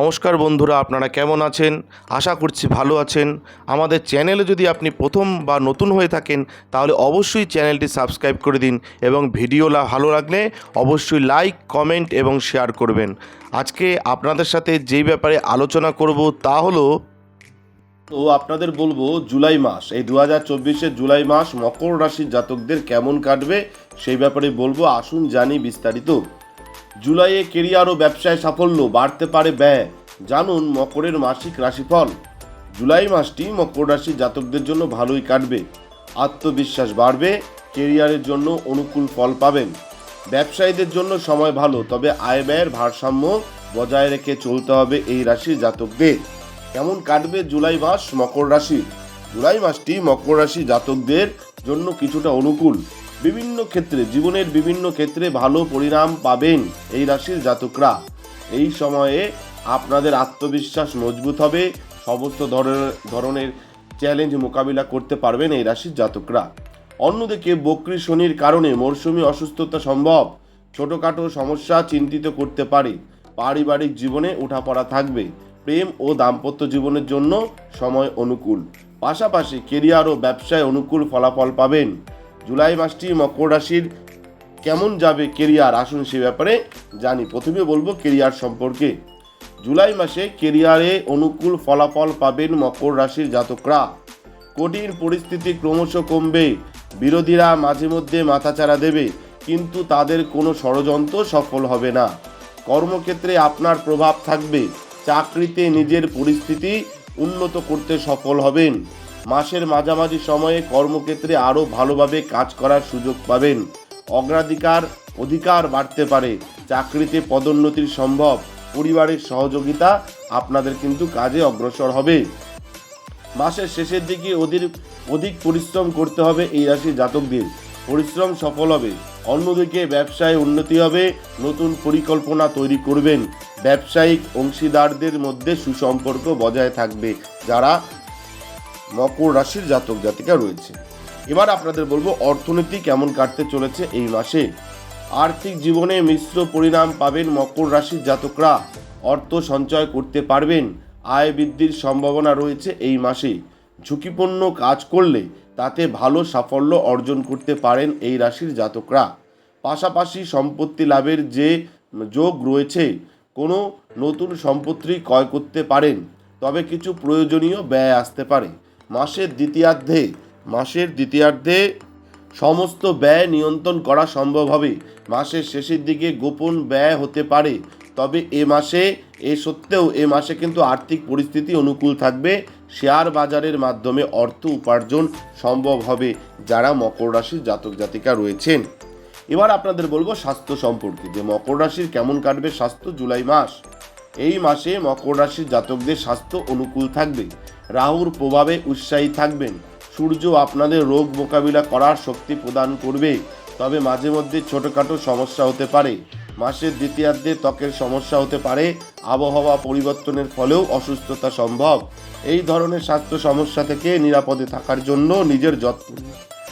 নমস্কার বন্ধুরা, আপনারা কেমন আছেন? আশা করছি ভালো আছেন। আমাদের চ্যানেলে যদি আপনি প্রথম বা নতুন হয়ে থাকেন, তাহলে অবশ্যই চ্যানেলটি সাবস্ক্রাইব করে দিন এবং ভিডিও ভালো লাগলে অবশ্যই লাইক, কমেন্ট এবং শেয়ার করবেন। আজকে আপনাদের সাথে যেই ব্যাপারে আলোচনা করব তা হলো তো আপনাদের বলব, জুলাই মাস, এই দু হাজার জুলাই মাস মকর রাশির জাতকদের কেমন কাটবে সেই ব্যাপারে বলব। আসুন জানি বিস্তারিত। জুলাইয়ে কেরিয়ার ও ব্যবসায় সাফল্য বাড়তে পারে ব্যয়। জানুন মকরের মাসিক রাশিফল। জুলাই মাসটি মকর রাশির জাতকদের জন্য ভালোই কাটবে। আত্মবিশ্বাস বাড়বে, কেরিয়ারের জন্য অনুকূল ফল পাবেন। ব্যবসায়ীদের জন্য সময় ভালো, তবে আয় ব্যয়ের ভারসাম্য বজায় রেখে চলতে হবে এই রাশির জাতকদের। কেমন কাটবে জুলাই মাস মকর রাশি? জুলাই মাসটি মকর রাশি জাতকদের জন্য কিছুটা অনুকূল। বিভিন্ন ক্ষেত্রে, জীবনের বিভিন্ন ক্ষেত্রে ভালো পরিণাম পাবেন এই রাশির জাতকরা। এই সময়ে আপনাদের আত্মবিশ্বাস মজবুত হবে, সমস্ত ধরনের ধরনের চ্যালেঞ্জ মোকাবিলা করতে পারবেন এই রাশির জাতকরা। অন্যদিকে বক্রী শনির কারণে মরশুমি অসুস্থতা সম্ভব, ছোটোখাটো সমস্যা চিন্তিত করতে পারে, পারিবারিক জীবনে উঠাপড়া থাকবে, প্রেম ও দাম্পত্য জীবনের জন্য সময় অনুকূল। পাশাপাশি কেরিয়ার ও ব্যবসায় অনুকূল ফলাফল পাবেন। জুলাই মাসটি মকর রাশির কেমন যাবে কেরিয়ার? আসুন সে ব্যাপারে জানি। প্রথমে বলব কেরিয়ার সম্পর্কে। জুলাই মাসে কেরিয়ারে অনুকূল ফলাফল পাবেন মকর রাশির জাতকরা। কঠিন পরিস্থিতি ক্রমশ কমবে। বিরোধীরা মাঝে মধ্যে মাথাচাড়া দেবে, কিন্তু তাদের কোনো ষড়যন্ত্র সফল হবে না। কর্মক্ষেত্রে আপনার প্রভাব থাকবে। চাকরিতে নিজের পরিস্থিতি উন্নত করতে সফল হবেন। মাসের মাঝামাঝি সময়ে কর্মক্ষেত্রে আরও ভালোভাবে কাজ করার সুযোগ পাবেন। অগ্রাধিকার অধিকার বাড়তে পারে। চাকরিতে পদোন্নতির সম্ভব। পরিবারের সহযোগিতা আপনাদের কিন্তু কাজে অগ্রসর হবে। মাসের শেষের দিকে অধীর অধিক পরিশ্রম করতে হবে এই রাশির জাতকদের। পরিশ্রম সফল হবে। অন্যদিকে ব্যবসায় উন্নতি হবে। নতুন পরিকল্পনা তৈরি করবেন। ব্যবসায়িক অংশীদারদের মধ্যে সুসম্পর্ক বজায় থাকবে। যারা মকর রাশির জাতক জাতিকা রয়েছে। এবার আপনাদের বলব, অর্থনীতি কেমন কাটতে চলেছে এই মাসে? আর্থিক জীবনে মিশ্র পরিণাম পাবেন মকর রাশির জাতকরা। অর্থ সঞ্চয় করতে পারবেন। আয় বৃদ্ধির সম্ভাবনা রয়েছে এই মাসে। ঝুঁকিপূর্ণ কাজ করলে তাতে ভালো সাফল্য অর্জন করতে পারেন এই রাশির জাতকরা। পাশাপাশি সম্পত্তি লাভের যে যোগ রয়েছে, কোনো নতুন সম্পত্তি ক্রয় করতে পারেন। তবে কিছু প্রয়োজনীয় ব্যয় আসতে পারে। মাসের দ্বিতীয়ার্ধে মাসের দ্বিতীয়ার্ধে সমস্ত ব্যয় নিয়ন্ত্রণ করা সম্ভব হবে। মাসের শেষের দিকে গোপন ব্যয় হতে পারে, তবে এ মাসে, এ সত্ত্বেও এ মাসে কিন্তু আর্থিক পরিস্থিতি অনুকূল থাকবে। শেয়ার বাজারের মাধ্যমে অর্থ উপার্জন সম্ভব হবে যারা মকর রাশির জাতক জাতিকা রয়েছেন। এবার আপনাদের বলব স্বাস্থ্য সম্পর্কে, যে মকর রাশির কেমন কাটবে স্বাস্থ্য জুলাই মাস। এই মাসে মকর রাশির জাতকদের স্বাস্থ্য অনুকূল থাকবে। রাহুর প্রভাবে উৎসাহী থাকবেন। সূর্য আপনাদের রোগ মোকাবিলা করার শক্তি প্রদান করবে। তবে মাঝে মধ্যে ছোটোখাটো সমস্যা হতে পারে। মাসের দ্বিতীয়ার্ধে ত্বকের সমস্যা হতে পারে। আবহাওয়া পরিবর্তনের ফলেও অসুস্থতা সম্ভব। এই ধরনের স্বাস্থ্য সমস্যা থেকে নিরাপদে থাকার জন্য নিজের যত্ন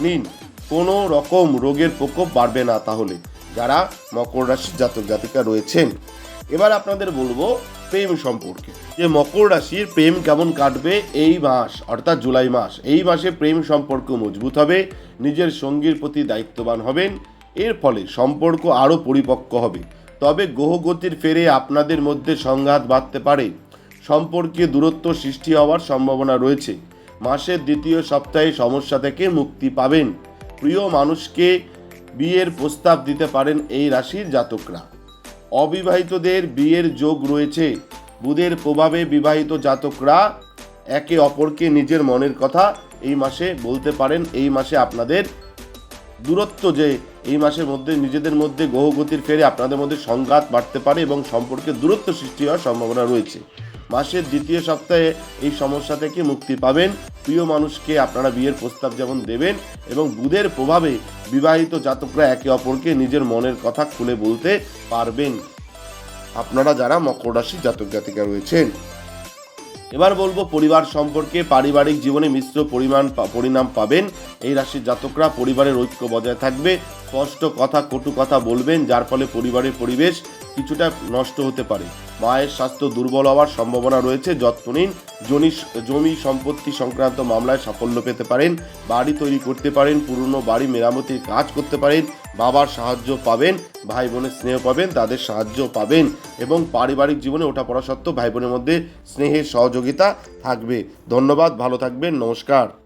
নিন। কোনো রকম রোগের প্রকোপ বাড়বে না তাহলে। যারা মকর রাশির জাতক জাতিকা রয়েছেন, এবার আপনাদের বলব প্রেম সম্পর্কে। যে মকর রাশির প্রেম কেমন কাটবে এই মাস, অর্থাৎ জুলাই মাস, এই মাসে প্রেম সম্পর্ক মজবুত হবে, নিজের সঙ্গীর প্রতি দায়িত্ববান হবেন, এর ফলে সম্পর্ক আরও পরিপক্ক হবে। তবে গ্রহগতির ফেরে আপনাদের মধ্যে সংঘাত বাড়তে পারে। সম্পর্কে দূরত্ব সৃষ্টি হওয়ার সম্ভাবনা রয়েছে। মাসের দ্বিতীয় সপ্তাহে সমস্যা থেকে মুক্তি পাবেন। প্রিয় মানুষকে বিয়ের প্রস্তাব দিতে পারেন এই রাশির জাতকরা। অবিবাহিতদের বিয়ের যোগ রয়েছে। বুধের প্রভাবে বিবাহিত জাতকরা একে অপরকে নিজের মনের কথা এই মাসে বলতে পারেন। এই মাসে আপনাদের দূরত্ব যে এই মাসের মধ্যে নিজেদের মধ্যে গ্রহগতির ফেরে আপনাদের মধ্যে সংঘাত বাড়তে পারে এবং সম্পর্কে দূরত্ব সৃষ্টি হওয়ার সম্ভাবনা রয়েছে। মাসের দ্বিতীয় সপ্তাহে এই সমস্যা থেকে মুক্তি পাবেন। প্রিয় মানুষকে আপনারা বিয়ের প্রস্তাব যেমন দেবেন এবং বুধের প্রভাবে বিবাহিত জাতকরা একে অপরকে নিজের মনের কথা খুলে বলতে পারবেন। আপনারা যারা মকর রাশি জাতক জাতিকা রয়েছেন, এবার বলব পরিবার সম্পর্কে পারিবারিক জীবনে মিশ্র পরিমাণ পরিণাম পাবেন। এই রাশির জাতকরা পরিবারের ঐক্য বজায় থাকবে। স্পষ্ট কথা, কটু কথা বলবেন, যার ফলে পরিবারের পরিবেশ কিছুটা নষ্ট হতে পারে। মায়ের স্বাস্থ্য দুর্বল হওয়ার সম্ভাবনা রয়েছে, যত্ন নিন। জমি জমি সম্পত্তি সংক্রান্ত মামলায় সাফল্য পেতে পারেন। বাড়ি তৈরি করতে পারেন, পুরনো বাড়ি মেরামতির কাজ করতে পারেন। বাবার সাহায্য পাবেন, ভাই বোনের স্নেহ পাবেন, তাদের সাহায্য পাবেন এবং পারিবারিক জীবনে ওঠা পড়া সত্ত্বেও ভাই বোনের মধ্যে স্নেহের সহযোগিতা থাকবে। ধন্যবাদ, ভালো থাকবেন, নমস্কার।